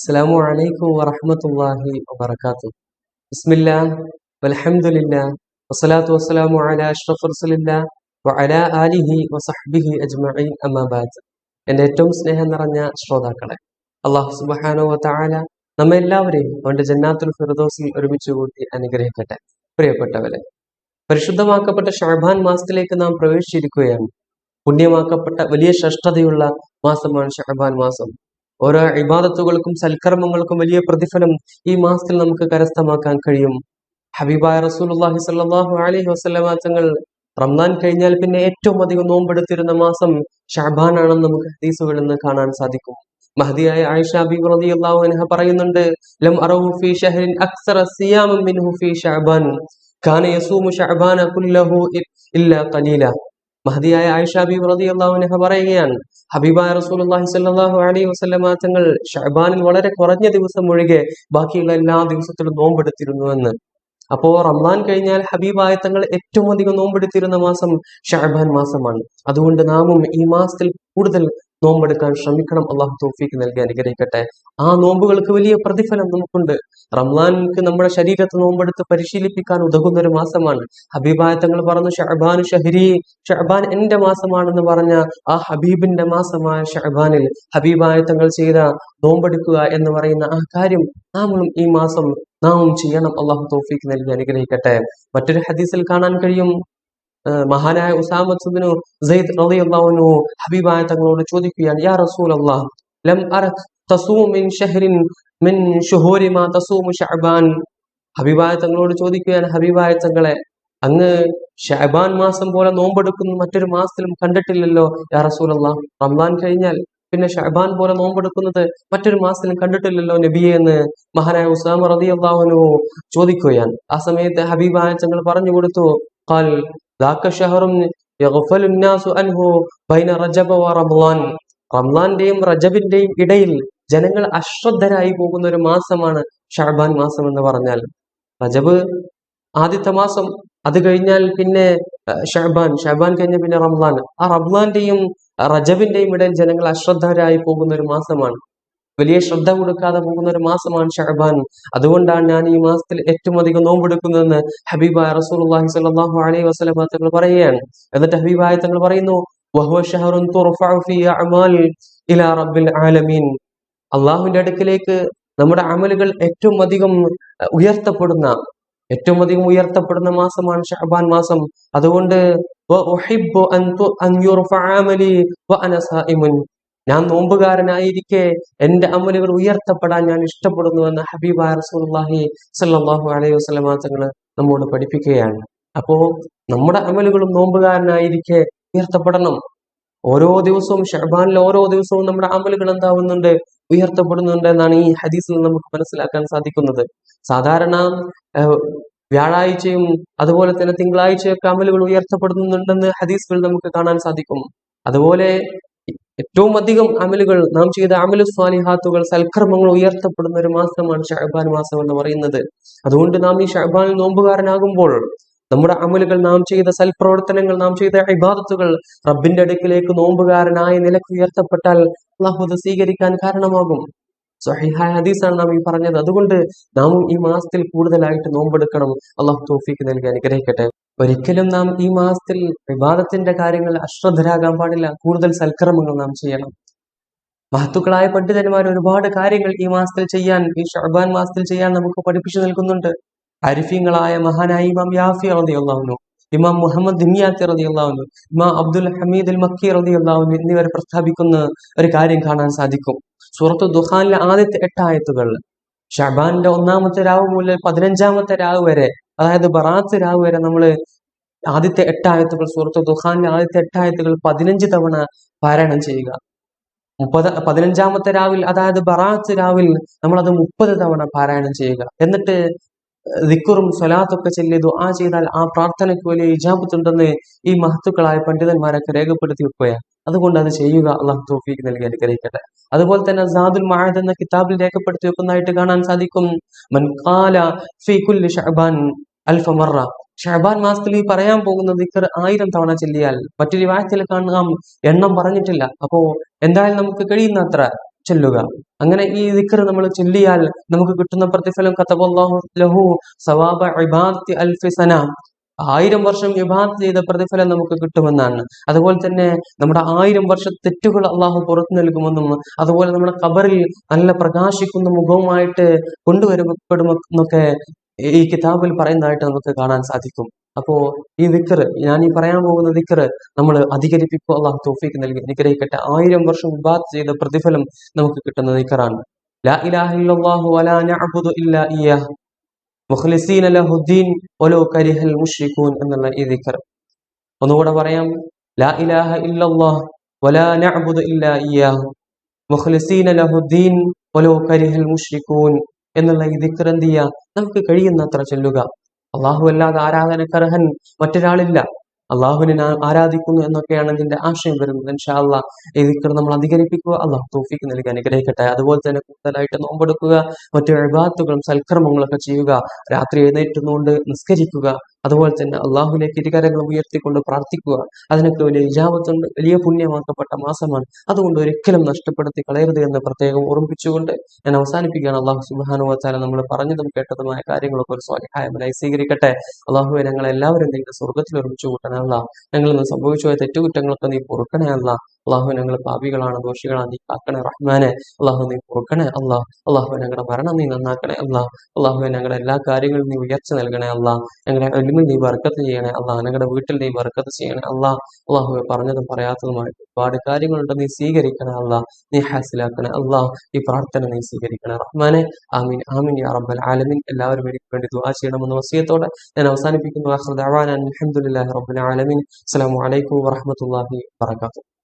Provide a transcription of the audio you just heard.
അസ്സാം വലൈക്കും വറഹമത്തല്ലാഹി വാബർക്കാത്തു ബിസ്മില്ല വലഹമുല്ല വസ്സലാത്തു വസ്സലാമു അല അഷ്റഫ് റസുലില്ല വഅല ആലിഹി വസഹ്ബിഹി അജ്മഈൻ അമ്മാബാദ് എന്റെ ഏറ്റവും സ്നേഹം നിറഞ്ഞ ശ്രോതാക്കളെ അള്ളാഹു സുബഹാനോ താല നമ്മെ എല്ലാവരെയും അവന്റെ ജന്നാത്തുൽ ഫിറദോസിൽ ഒരുമിച്ച് കൂട്ടി അനുഗ്രഹിക്കട്ടെ. പ്രിയപ്പെട്ടവരെ പരിശുദ്ധമാക്കപ്പെട്ട ഷാബാൻ മാസത്തിലേക്ക് നാം പ്രവേശിച്ചിരിക്കുകയാണ്. പുണ്യമാക്കപ്പെട്ട വലിയ ശ്രേഷ്ഠതയുള്ള മാസമാണ് ഷാബാൻ മാസം. ഓരോ ഇബാദത്തുകൾക്കും സൽക്കർമ്മങ്ങൾക്കും വലിയ പ്രതിഫലം ഈ മാസത്തിൽ നമുക്ക് കരസ്ഥമാക്കാൻ കഴിയും. ഹബീബായ റസൂലുള്ളാഹി സ്വല്ലല്ലാഹു അലൈഹി വസല്ലമ തങ്ങൾ റംസാൻ കഴിഞ്ഞാൽ പിന്നെ ഏറ്റവും അധികം നോമ്പെടുത്തിരുന്ന മാസം ഷാബാൻ ആണെന്ന് നമുക്ക് ഹദീസുകളിൽ നിന്ന് കാണാൻ സാധിക്കും. മഹദിയായ ആയിഷ ബീബി റളിയല്ലാഹു അൻഹ പറയുന്നുണ്ട് ലം അറഹു ഫീ അക്സറ മിൻഹു ഫീ യസൂമു ഷഅബാന കുല്ലഹു ഇല്ല ഖലീല. മഹദിയായ ആയിഷ ഹബീബ് റളിയല്ലാഹു അൻഹ പറയുകയാണ് ഹബീബായ റസൂലുള്ളാഹി സ്വല്ലല്ലാഹു അലൈഹി വസല്ലമ തങ്ങൾ ഷഹബാനിൽ വളരെ കുറഞ്ഞ ദിവസം ഒഴികെ ബാക്കിയുള്ള എല്ലാ ദിവസത്തിലും നോമ്പെടുത്തിരുന്നുവെന്ന് അപ്പോ റമ്മാൻ കഴിഞ്ഞാൽ ഹബീബായ തങ്ങൾ ഏറ്റവും അധികം നോമ്പെടുത്തിരുന്ന മാസം ഷഹബാൻ മാസമാണ്. അതുകൊണ്ട് നാമും ഈ മാസത്തിൽ കൂടുതൽ നോമ്പെടുക്കാൻ ശ്രമിക്കണം. അള്ളാഹു തോഫീക്ക് നൽകി അനുഗ്രഹിക്കട്ടെ. ആ നോമ്പുകൾക്ക് വലിയ പ്രതിഫലം നമുക്കുണ്ട്. റംലാൻക്ക് നമ്മുടെ ശരീരത്തെ നോമ്പെടുത്ത് പരിശീലിപ്പിക്കാൻ ഉതകുന്ന ഒരു മാസമാണ്. ഹബീബായ തങ്ങൾ പറഞ്ഞു ഷഹബാൻ ഷഹരി ഷഹബാൻ എന്റെ മാസമാണെന്ന് പറഞ്ഞ ആ ഹബീബിന്റെ മാസമായ ഷഹബാനിൽ ഹബീബായ തങ്ങൾ ചെയ്ത നോമ്പെടുക്കുക എന്ന് പറയുന്ന ആ കാര്യം നാമും ഈ മാസം നാമും ചെയ്യണം. അള്ളാഹു തോഫീക്ക് നൽകി അനുഗ്രഹിക്കട്ടെ. മറ്റൊരു ഹദീസിൽ കാണാൻ കഴിയും. മഹാനായ ഉസാമത്തുബിനു സെയ്ദ് റളിയല്ലാഹു ഹബീബായ തങ്ങളോട് ചോദിക്കുകയാണ് യാ റസൂൽ അള്ളാഹ് ലം അറക് തസൂം മിൻ ഷഹ്റിൻ മിൻ ഷുഹൂരി മാ തസൂമു ഷഅബാൻ. ഹബീബായ തങ്ങളോട് ചോദിക്കുകയാണ് ഹബീബായ തങ്ങളെ അങ്ങ് ഷഅബാൻ മാസം പോലെ നോമ്പെടുക്കുന്ന മറ്റൊരു മാസത്തിലും കണ്ടിട്ടില്ലല്ലോ യാ റസൂൽ അള്ളാഹ് റംസാൻ കഴിഞ്ഞാൽ പിന്നെ ഷഅബാൻ പോലെ നോമ്പെടുക്കുന്നത് മറ്റൊരു മാസത്തിലും കണ്ടിട്ടില്ലല്ലോ നബിയെ എന്ന് മഹാനായ ഉസാമ റളിയല്ലാഹു ചോദിക്കുകയാണ്. ആ സമയത്ത് ഹബീബായ തങ്ങൾ പറഞ്ഞു കൊടുത്തു ദാക്ക ഷഹറും റംലാൻ റംലാന്റെയും റജബിന്റെയും ഇടയിൽ ജനങ്ങൾ അശ്രദ്ധരായി പോകുന്ന ഒരു മാസമാണ് ഷഹബാൻ മാസം എന്ന് പറഞ്ഞാൽ. റജബ് ആദ്യത്തെ മാസം അത് കഴിഞ്ഞാൽ പിന്നെ ഷഹബാൻ ഷഹബാൻ കഴിഞ്ഞ പിന്നെ റംലാൻ ആ റംലാന്റെയും റജബിന്റെയും ഇടയിൽ ജനങ്ങൾ അശ്രദ്ധരായി പോകുന്ന ഒരു മാസമാണ്. വലിയ ശ്രദ്ധ കൊടുക്കാതെ പോകുന്ന ഒരു മാസമാണ് ഷഹബാൻ അതുകൊണ്ടാണ് ഞാൻ ഈ മാസത്തിൽ ഏറ്റവും അധികം നോമ്പെടുക്കുന്നതെന്ന് ഹബീബായ റസൂലുള്ളാഹി സ്വല്ലല്ലാഹു അലൈഹി വസല്ലം തങ്ങൾ പറയുകയാണ്. എന്നിട്ട് ഹബീബായ തങ്ങൾ പറയുന്നു അള്ളാഹുവിന്റെ അടുക്കിലേക്ക് നമ്മുടെ അമലുകൾ ഏറ്റവും അധികം ഉയർത്തപ്പെടുന്ന ഏറ്റവും അധികം ഉയർത്തപ്പെടുന്ന മാസമാണ് ഷഹബാൻ മാസം. അതുകൊണ്ട് ഞാൻ നോമ്പുകാരനായിരിക്കെ എന്റെ അമലുകൾ ഉയർത്തപ്പെടാൻ ഞാൻ ഇഷ്ടപ്പെടുന്നു എന്ന് ഹബീബായ റസൂലുള്ളാഹി സല്ലാഹു അലൈഹി വസ്ലമാ തങ്ങൾ നമ്മോട് പഠിപ്പിക്കുകയാണ്. അപ്പോ നമ്മുടെ അമലുകളും നോമ്പുകാരനായിരിക്കെ ഉയർത്തപ്പെടണം. ഓരോ ദിവസവും ഷർബാനിൽ ഓരോ ദിവസവും നമ്മുടെ അമലുകൾ എന്താവുന്നുണ്ട്? ഉയർത്തപ്പെടുന്നുണ്ട് എന്നാണ് ഈ ഹദീസിൽ നമുക്ക് മനസ്സിലാക്കാൻ സാധിക്കുന്നത്. സാധാരണ വ്യാഴാഴ്ചയും അതുപോലെ തന്നെ തിങ്കളാഴ്ചയൊക്കെ അമലുകൾ ഉയർത്തപ്പെടുന്നുണ്ടെന്ന് ഹദീസുകൾ നമുക്ക് കാണാൻ സാധിക്കും. അതുപോലെ ഏറ്റവും അധികം അമലുകൾ നാം ചെയ്ത അമലു സ്വാലിഹാത്തുകൾ സൽക്കർമ്മങ്ങൾ ഉയർത്തപ്പെടുന്ന ഒരു മാസമാണ് ഷഹബാൻ മാസം എന്ന് പറയുന്നത്. അതുകൊണ്ട് നാം ഈ ഷഹബാനിൽ നോമ്പുകാരനാകുമ്പോൾ നമ്മുടെ അമലുകൾ നാം ചെയ്ത സൽപ്രവർത്തനങ്ങൾ നാം ചെയ്ത ഇബാദത്തുകൾ റബ്ബിന്റെ അടുക്കിലേക്ക് നോമ്പുകാരനായ നിലയ്ക്ക് ഉയർത്തപ്പെട്ടാൽ അള്ളാഹു അത് സ്വീകരിക്കാൻ കാരണമാകും. സഹിഹായ ഹദീസാണ് നാം ഈ പറഞ്ഞത്. അതുകൊണ്ട് നാം ഈ മാസത്തിൽ കൂടുതലായിട്ട് നോമ്പെടുക്കണം. അള്ളാഹു തോഫിക്ക് നൽകി അനുഗ്രഹിക്കട്ടെ. ഒരിക്കലും നാം ഈ മാസത്തിൽ വിവാദത്തിന്റെ കാര്യങ്ങൾ അശ്രദ്ധരാകാൻ പാടില്ല. കൂടുതൽ സൽക്കർമ്മങ്ങൾ നാം ചെയ്യണം. മഹത്തുക്കളായ പണ്ഡിതന്മാർ ഒരുപാട് കാര്യങ്ങൾ ഈ മാസത്തിൽ ചെയ്യാൻ ഈ ഷർബാൻ മാസത്തിൽ ചെയ്യാൻ നമുക്ക് പഠിപ്പിച്ചു നൽകുന്നുണ്ട്. അരിഫീങ്ങളായ മഹാനായ ഇമാം യാഫി റതി അള്ളാഹുനു ഇമാം മുഹമ്മദ് ദിമിയാത്തി റതി അള്ളാഹുനു ഇമാം അബ്ദുൽ ഹമീദ് അൽ മക്കി റതി അള്ളാഹുനു എന്നിവർ പ്രസ്ഥാപിക്കുന്ന ഒരു കാര്യം കാണാൻ സാധിക്കും. സൂറത്ത് ദുഹാനിലെ ആദ്യത്തെ എട്ടായത്തുകൾ ഷബാന്റെ ഒന്നാമത്തെ രാവ് മുതൽ പതിനഞ്ചാമത്തെ രാവ് വരെ അതായത് ബറാത്ത് രാവ് വരെ നമ്മൾ ആദ്യത്തെ എട്ടായത്തുകൾ സൂറത്ത് ദുഹാന്റെ ആദ്യത്തെ എട്ടായത്തുകൾ പതിനഞ്ച് തവണ പാരായണം ചെയ്യുക. മുപ്പത് പതിനഞ്ചാമത്തെ രാവിൽ അതായത് ബറാത്ത് രാവിൽ അത് മുപ്പത് തവണ പാരായണം ചെയ്യുക. എന്നിട്ട് ദിക്കുറും സ്വലാത്തൊക്കെ ചൊല്ലി ദുആ ചെയ്താൽ ആ പ്രാർത്ഥനയ്ക്ക് വലിയ ഇജാബത്തുണ്ടെന്ന് ഈ മഹത്തുക്കളായ പണ്ഡിതന്മാരൊക്കെ രേഖപ്പെടുത്തി വെക്കുകയാണ്. അതുകൊണ്ട് അത് ചെയ്യുക അള്ളാഹു തോഫീക്ക് നൽകി അനുഗ്രഹിക്കട്ടെ. അതുപോലെ തന്നെ സാദുൽ മഅദ് എന്ന കിതാബിൽ രേഖപ്പെടുത്തി വെക്കുന്നതായിട്ട് കാണാൻ സാധിക്കും. മൻകാല ഫീ കുല്ലി ഷഅബാൻ അൽഫ ഷഹബാൻ മാസത്തിൽ ഈ പറയാൻ പോകുന്ന ദിക്കർ ആയിരം തവണ ചൊല്ലിയാൽ മറ്റൊരു വായത്തിൽ കാണാം എണ്ണം പറഞ്ഞിട്ടില്ല. അപ്പോ എന്തായാലും നമുക്ക് കഴിയുന്ന അത്ര ചൊല്ലുക. അങ്ങനെ ഈ ദിക്കർ നമ്മൾ ചൊല്ലിയാൽ നമുക്ക് കിട്ടുന്ന പ്രതിഫലം കത്തബല്ലാഹു ലഹു സവാബ ഇബാദത്തി അൽഫിസന ആയിരം വർഷം വിഭാഗം ചെയ്ത പ്രതിഫലം നമുക്ക് കിട്ടുമെന്നാണ്. അതുപോലെ തന്നെ നമ്മുടെ ആയിരം വർഷ തെറ്റുകൾ അള്ളാഹു പുറത്തു നൽകുമെന്നും അതുപോലെ നമ്മുടെ കബറിൽ നല്ല പ്രകാശിക്കുന്ന മുഖവുമായിട്ട് കൊണ്ടുവരപ്പെടുമെന്നൊക്കെ ഈ കിതാബിൽ പറയുന്നതായിട്ട് നമുക്ക് കാണാൻ സാധിക്കും. അപ്പോ ഈ ദിക്കർ ഞാൻ ഈ പറയാൻ പോകുന്ന ദിക്കർ നമ്മൾ അധികരിപ്പിക്കുക അള്ളാഹു തോഫിക്ക് നൽകി. അനുഗ്രഹിക്കട്ടെ. ആയിരം വർഷം വിവാദ് ചെയ്ത പ്രതിഫലം നമുക്ക് കിട്ടുന്ന ദിക്കറാണ്. ലാ വലാ ഇല്ലാ മുഖ്ലിസീന ലഹുദ്ദീൻ കരിഹൽ എന്നുള്ള ഈ ദിക്കർ. ഒന്നുകൂടെ പറയാം. ലാ ഇലാഹ ഇല്ലല്ലാഹ് വലാ ഇല്ലാ ഇയ്യാഹ്. മുഖ്ലിസീന ലഹുദ്ദീൻ വലോ കരിഹൽ മുഷ്രിഖൂൻ എന്നുള്ള ഈ ദിക്കർ എന്ത് ചെയ്യുക നമുക്ക് കഴിയുന്നത്ര ചൊല്ലുക. അള്ളാഹു അല്ലാതെ ആരാധനക്കർഹൻ മറ്റൊരാളില്ല. അള്ളാഹുവിനെ ആരാധിക്കുന്നു എന്നൊക്കെയാണ് ഇതിന്റെ ആശയം വരുന്നത്. ഇൻഷാ അള്ളാഹ് ഈ ദിക്കർ നമ്മൾ അധികരിപ്പിക്കുക. അള്ളാഹു തോഫിക്ക് നൽകി അനുഗ്രഹിക്കട്ടെ. അതുപോലെ തന്നെ കൂടുതലായിട്ട് നോമ്പെടുക്കുക മറ്റു എഴുപാത്തുകളും സൽക്കർമ്മങ്ങളൊക്കെ ചെയ്യുക രാത്രി എഴുന്നേറ്റുന്നുകൊണ്ട് നിസ്കരിക്കുക അതുപോലെ തന്നെ അള്ളാഹുലേക്ക് ഇരുകരങ്ങൾ ഉയർത്തിക്കൊണ്ട് പ്രാർത്ഥിക്കുക. അതിനൊക്കെ വലിയ ഇജാപത്തുണ്ട് വലിയ പുണ്യമാക്കപ്പെട്ട മാസമാണ്. അതുകൊണ്ട് ഒരിക്കലും നഷ്ടപ്പെടുത്തി കളയരുത് എന്ന് പ്രത്യേകം ഓർമ്മിപ്പിച്ചുകൊണ്ട് ഞാൻ അവസാനിപ്പിക്കുകയാണ്. അള്ളാഹു സുബാനു വച്ചാല നമ്മൾ പറഞ്ഞതും കേട്ടതുമായ കാര്യങ്ങളൊക്കെ ഒരു സ്വാലിഹായമായി സ്വീകരിക്കട്ടെ. അള്ളാഹു ഞങ്ങളെല്ലാവരും നിന്റെ സ്വർഗത്തിൽ ഒരുമിച്ച് കൂട്ടനല്ല ഞങ്ങളിന്ന് സംഭവിച്ചു പോയ തെറ്റുകുറ്റങ്ങളൊക്കെ നീ പൊറുക്കണേ അല്ല അള്ളാഹു ഞങ്ങൾ പാപികളാണ് ദോഷികളാണ്. നീ കാക്കണേ റഹ്മാനെ. അള്ളാഹു നീ പൊറുക്കണേ അള്ളാഹ് അള്ളാഹു ഞങ്ങളുടെ മരണം നീ നന്നാക്കണേ അള്ളാഹ് അള്ളാഹു ഞങ്ങളുടെ എല്ലാ കാര്യങ്ങളും നീ ഉയർച്ച നൽകണേ അള്ളാഹ് ഞങ്ങളുടെ എലിമിൽ നീ വർക്കത്ത് ചെയ്യണേ അള്ളാഹ് ഞങ്ങളുടെ വീട്ടിൽ നീ വർക്കത്ത് ചെയ്യണേ അള്ളാഹ് അള്ളാഹു പറഞ്ഞതും പറയാത്തതുമായിട്ട് ഒരുപാട് കാര്യങ്ങളുണ്ട് നീ സ്വീകരിക്കണേ അള്ളാഹ് നീ ഹാസിലാക്കണേ അള്ളാഹ് ഈ പ്രാർത്ഥന നീ സ്വീകരിക്കണേ റഹ്മാനെ. ആമീൻ ആമീൻ യാ റബ്ബൽ ആലമീൻ. എല്ലാവരും എനിക്ക് വേണ്ടി ദുആ ചെയ്യണമെന്ന വസിയത്തോടെ ഞാൻ അവസാനിപ്പിക്കുന്നു. അൽഹംദുലില്ലാഹി റബ്ബിൽ ആലമീൻ. അസ്സലാമു അലൈക്കും വറഹ്മത്തുള്ളാഹി വബറകാതുഹു.